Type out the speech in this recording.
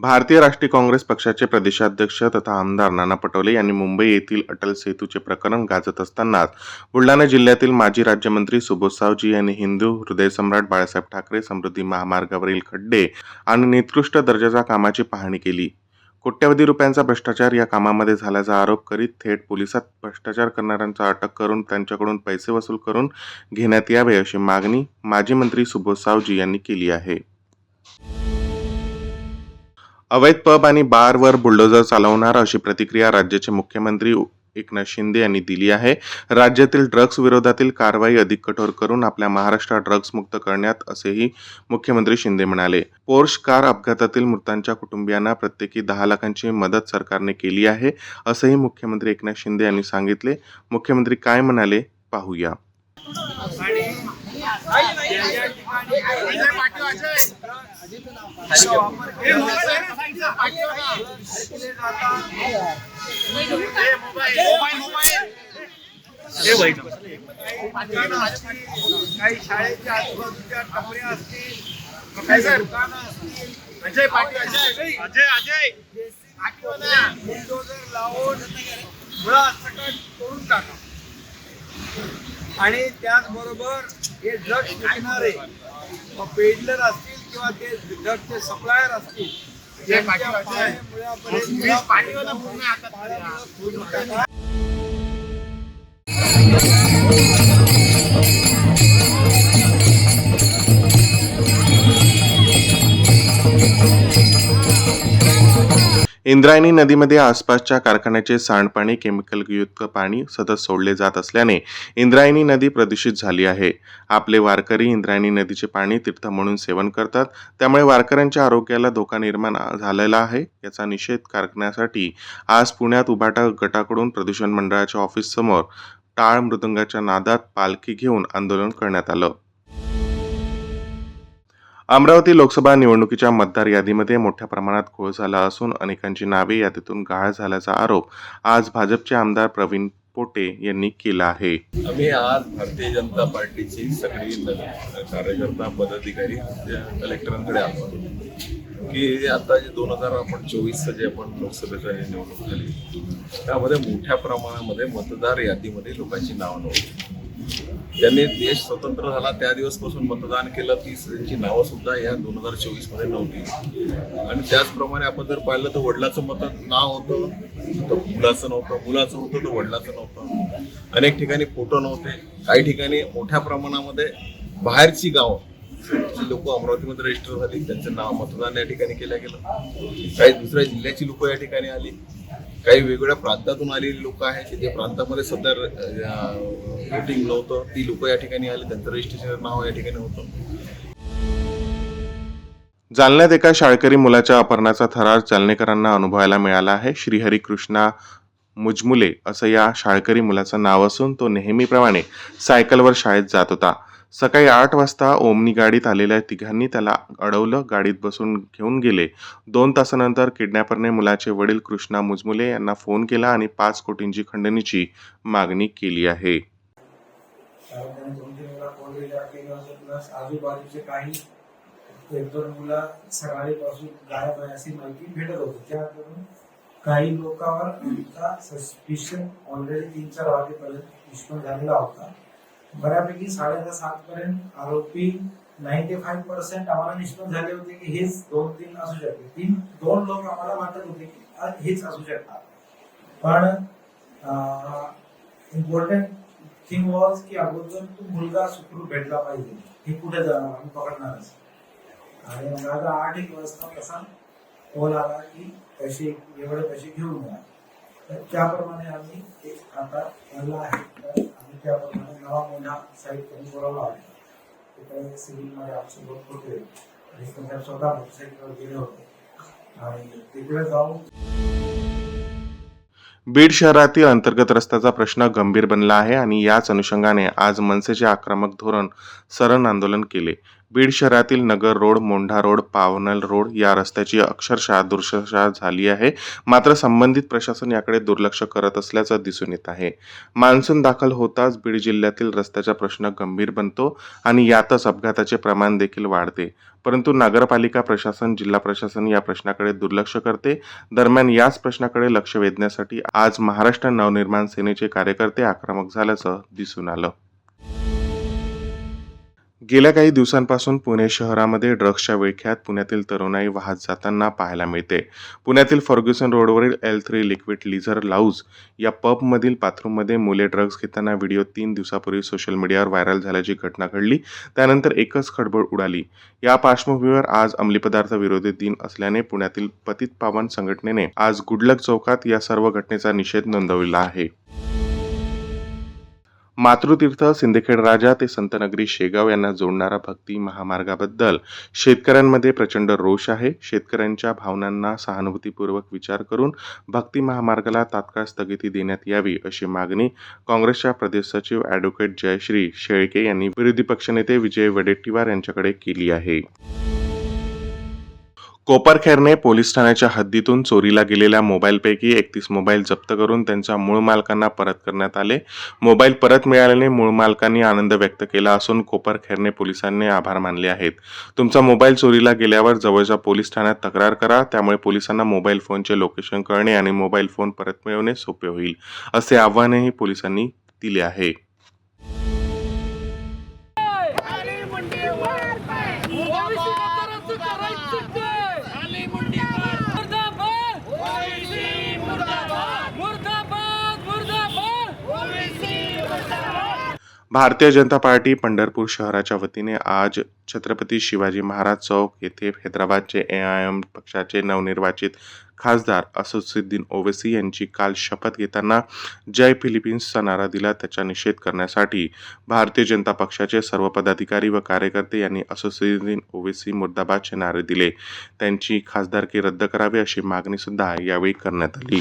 भारतीय राष्ट्रीय काँग्रेस पक्षाचे प्रदेशाध्यक्ष तथा आमदार नाना पटोले यांनी मुंबई येथील अटल सेतूचे प्रकरण गाजत असतानाच बुलढाणा जिल्ह्यातील माजी राज्यमंत्री सुबोध सावजी यांनी हिंदू हृदयसम्राट बाळासाहेब ठाकरे समृद्धी महामार्गावरील खड्डे आणि निकृष्ट दर्जाच्या कामाची पाहणी केली. कोट्यवधी रुपयांचा भ्रष्टाचार या कामामध्ये झाल्याचा आरोप करीत थेट पोलिसात भ्रष्टाचार करणाऱ्यांचा अटक करून त्यांच्याकडून पैसे वसूल करून घेण्यात यावे अशी मागणी माजी मंत्री सुबोध सावजी यांनी केली आहे. अवैध पब आणि बारवर बुलडोजर चालवणार अशी प्रतिक्रिया राज्याचे मुख्यमंत्री एकनाथ शिंदे यांनी दिली आहे राज्यातील ड्रग्ज विरोधातील कारवाई अधिक कठोर करून आपल्या महाराष्ट्र ड्रग्ज मुक्त करण्यात असेही मुख्यमंत्री शिंदे म्हणाले पोर्श कार अपघातातील मृतांच्या कुटुंबियांना प्रत्येकी दहा लाखांची मदत सरकारने केली आहे असंही मुख्यमंत्री एकनाथ शिंदे यांनी सांगितले मुख्यमंत्री काय म्हणाले पाहूया काही शाळेच्या आजूबाजूच्या टपऱ्या असतील काही दुकानं असतील अजय पाटील अजय अजय अजय बुलडोझर लावून मुळात सकट करून टाका आणि त्याचबरोबर हे ड्रग्ज विकणारे पेडलर असतील किंवा ते ड्रगचे सप्लायर असतील त्यांच्या इंद्रायणी नदीमध्ये आसपासच्या कारखान्याचे सांडपाणी केमिकलयुक्त पाणी सतत सोडले जात असल्याने इंद्रायणी नदी प्रदूषित झाली आहे. आपले वारकरी इंद्रायणी नदीचे पाणी तीर्थ म्हणून सेवन करतात. त्यामुळे वारकऱ्यांच्या आरोग्याला धोका निर्माण झालेला आहे. याचा निषेध करण्यासाठी आज पुण्यात उभाटा गटाकडून प्रदूषण मंडळाच्या ऑफिससमोर टाळ मृदंगाच्या नादात पालखी घेऊन आंदोलन करण्यात आलं. अमरावती लोकसभा निवडणुकीच्या मतदार यादीमध्ये मोठ्या प्रमाणात घोळ झाला असून अनेकांची नावे यादीतून गाळ झाल्याचा आरोप आज भाजपचे आमदार प्रवीण पोटे यांनी केला आहे. आम्ही आज भारतीय जनता पार्टीची सगळी कार्यकर्ता पदाधिकारी कलेक्टरांकडे आलो की आता जे दोन हजार आपण चोवीसचं जे आपण लोकसभेचा निवडणूक झाली त्यामध्ये मोठ्या प्रमाणामध्ये मतदार यादीमध्ये लोकांची नावं नव्हती. ज्यांनी देश स्वतंत्र झाला त्या दिवसपासून मतदान केलं ती त्यांची नावं सुद्धा या दोन हजार चोवीसमध्ये नव्हती. आणि त्याचप्रमाणे आपण जर पाहिलं तर वडिलाचं मत नाव होतं तर मुलाचं नव्हतं मुलाचं होतं तर वडिलाचं नव्हतं. अनेक ठिकाणी फोटो नव्हते. काही ठिकाणी मोठ्या प्रमाणामध्ये बाहेरची गावं लोक अमरावतीमध्ये रजिस्टर झाली त्यांचं नाव मतदान या ठिकाणी केलं गेलं. काही दुसऱ्या जिल्ह्याची लोक या ठिकाणी आली. काही वेगवेगळ्या प्रांतातून आलेली लोक आहेत की जे प्रांतामध्ये सध्या वोटिंग नव्हतं. ती लोक या ठिकाणी आली त्यांचं रजिस्ट्रेशन नाव या ठिकाणी होतं. जालन्यात एका शाळकरी मुलाच्या अपहरणाचा थरार जालनेकरांना अनुभवायला मिळाला आहे. श्रीहरिकृष्णा मुजमुले असं या शाळकरी मुलाचं नाव असून तो नेहमीप्रमाणे सायकलवर शाळेत जात होता. सकाळी आठ वाजता ओमनी गाडीत आलेल्या तिघांनी त्याला अडवलं. गाडीत बसून घेऊन गेले. दोन तासानंतर किडनॅपरने मुलाचे वडील कृष्णा मुजमुले यांना फोन केला आणि पाच कोटींची खंडणीची मागणी केली आहे. आजूबाजूचे काही एक दोन मुलं सकाळीपासून गायब आहे अशी माहिती भेटत होती त्याकडून काही लोकांवर सस्पिशन ऑलरेडी तीन चार वाजेपर्यंत निष्पन्न झालेला होता. बऱ्यापैकी साडेदहा सात पर्यंत आरोपी नाईन्टी फाईव्ह पर्सेंट आम्हाला निष्पन्न झाले होते की हेच दोन तीन असू शकते. तीन दोन लोक आम्हाला वाटत होते की हेच असू शकतात. पण इम्पॉर्टंट थिंग वॉज की अगोदर तो मुलगा सुखरूप भेटला पाहिजे. हे कुठे जाणार? आम्ही पकडणारच आणि माझा आता आठ एक वाजता तसा कॉल आला की पैसे एवढे पैसे घेऊन या. तर त्याप्रमाणे आम्ही एक आता आहे. तर त्याप्रमाणे नवा महिना साईट करून बोलावला आहे. तिकडे सिव्हिलमध्ये लोक होते. आणि त्यांच्या स्वतः मोटरसायकलवर गेले होते. आणि तिकडे जाऊन बीड शहरातील अंतर्गत रस्त्याचा प्रश्न गंभीर बनला आहे आणि याच अनुषंगाने आज मनसेचे आक्रमक धोरण सरण आंदोलन केले. बीड शहरातील नगर रोड मोंढा रोड पावनल रोड या रस्त्याची अक्षरशः दुर्दशा झाली आहे. मात्र संबंधित प्रशासन याकडे दुर्लक्ष करत असल्याचं दिसून येत आहे. मान्सून दाखल होताच बीड जिल्ह्यातील रस्त्याचा प्रश्न गंभीर बनतो आणि यातच अपघाताचे प्रमाण देखील वाढते. परंतु नगरपालिका प्रशासन जिल्हा प्रशासन या प्रश्नाकडे दुर्लक्ष करते. दरम्यान याच प्रश्नाकडे लक्ष वेधण्यासाठी आज महाराष्ट्र नवनिर्माण सेनेचे कार्यकर्ते आक्रमक झाल्याचं दिसून आलं. गेल्या काही दिवसांपासून पुणे शहरामध्ये ड्रग्सच्या विळख्यात पुण्यातील तरुणाई वाहत जाताना पाहायला मिळते. पुण्यातील फर्ग्युसन रोडवरील L three liquid leisure lounge या पबमधील बाथरूममध्ये मुले ड्रग्ज घेताना व्हिडिओ तीन दिवसापूर्वी सोशल मीडियावर व्हायरल झाल्याची घटना घडली. त्यानंतर एकच खडबड उडाली. या पार्श्वभूमीवर आज अंमली पदार्थ विरोधी दिन असल्याने पुण्यातील पतित पावन संघटनेने आज गुडलक चौकात या सर्व घटनेचा निषेध नोंदवला आहे. मातृतीर्थ सिंदखेड राजा ते संतनगरी शेगाव यांना जोडणारा भक्ती महामार्गाबद्दल शेतकऱ्यांमध्ये प्रचंड रोष आहे. शेतकऱ्यांच्या भावनांना सहानुभूतीपूर्वक विचार करून भक्ती महामार्गाला तात्काळ स्थगिती देण्यात यावी अशी मागणी काँग्रेसच्या प्रदेश सचिव ॲडव्होकेट जयश्री शेळके यांनी विरोधी पक्षनेते विजय वडेट्टीवार यांच्याकडे केली आहे. कोपरखेरने पोलीस ठाण्याच्या हद्दीतून चोरीला गेलेल्या मोबाईलपैकी एकतीस मोबाईल जप्त करून त्यांच्या मूळ मालकांना परत करण्यात आले. मोबाईल परत मिळाल्याने मूळ मालकांनी आनंद व्यक्त केला असून कोपरखेरने पोलिसांनी आभार मानले आहेत. तुमचा मोबाईल चोरीला गेल्यावर जवळच्या पोलीस ठाण्यात तक्रार करा त्यामुळे पोलिसांना मोबाईल फोनचे लोकेशन कळणे आणि मोबाईल फोन परत मिळवणे सोपे होईल असे आव्हानही पोलिसांनी दिले आहे. भारतीय जनता पार्टी पंढरपूर शहराच्या वतीने आज छत्रपती शिवाजी महाराज चौक येथे हैदराबादचे ए आय एम पक्षाचे नवनिर्वाचित खासदार असदुद्दीन ओवेसी यांची काल शपथ घेताना जय फिलिपिन्सचा नारा दिला त्याचा निषेध करण्यासाठी भारतीय जनता पक्षाचे सर्व पदाधिकारी व कार्यकर्ते यांनी असदुद्दीन ओवेसी मुर्दाबादचे नारे दिले. त्यांची खासदारकी रद्द करावी अशी मागणी सुद्धा यावेळी करण्यात आली.